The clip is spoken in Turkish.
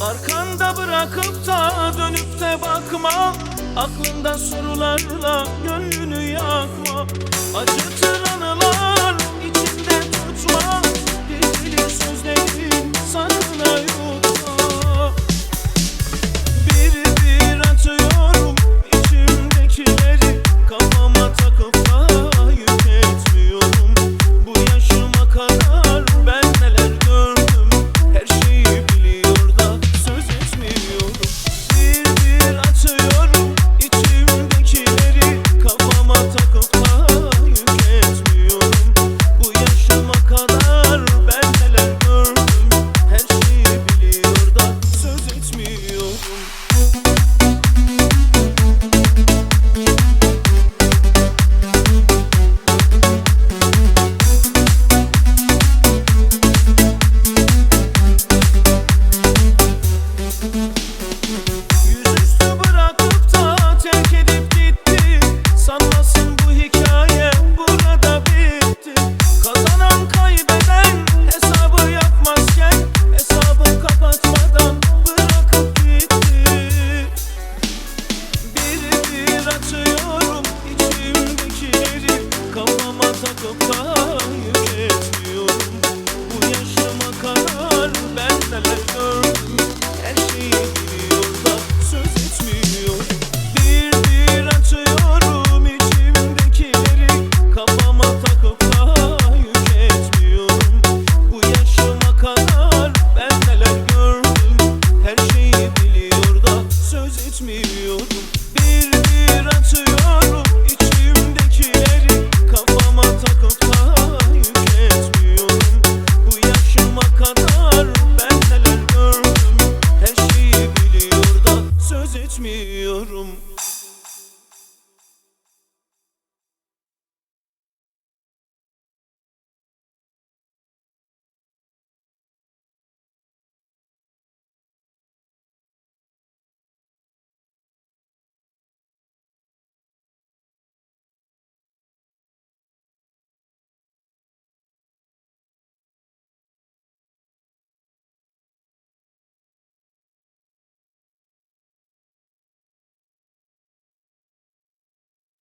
Arkanda bırakıp da dönüp de bakma. Aklında sorularla gönlünü yakma. Acıtır çok Bu yaşıma kadar ben neler gördüm. Her şeyi biliyor söz etmiyor Bir bir açıyorum içimdekileri. Kafama takıp da yüketmiyorum Bu yaşıma kadar ben neler gördüm. Her şeyi biliyor söz etmiyorum. etmiyorum.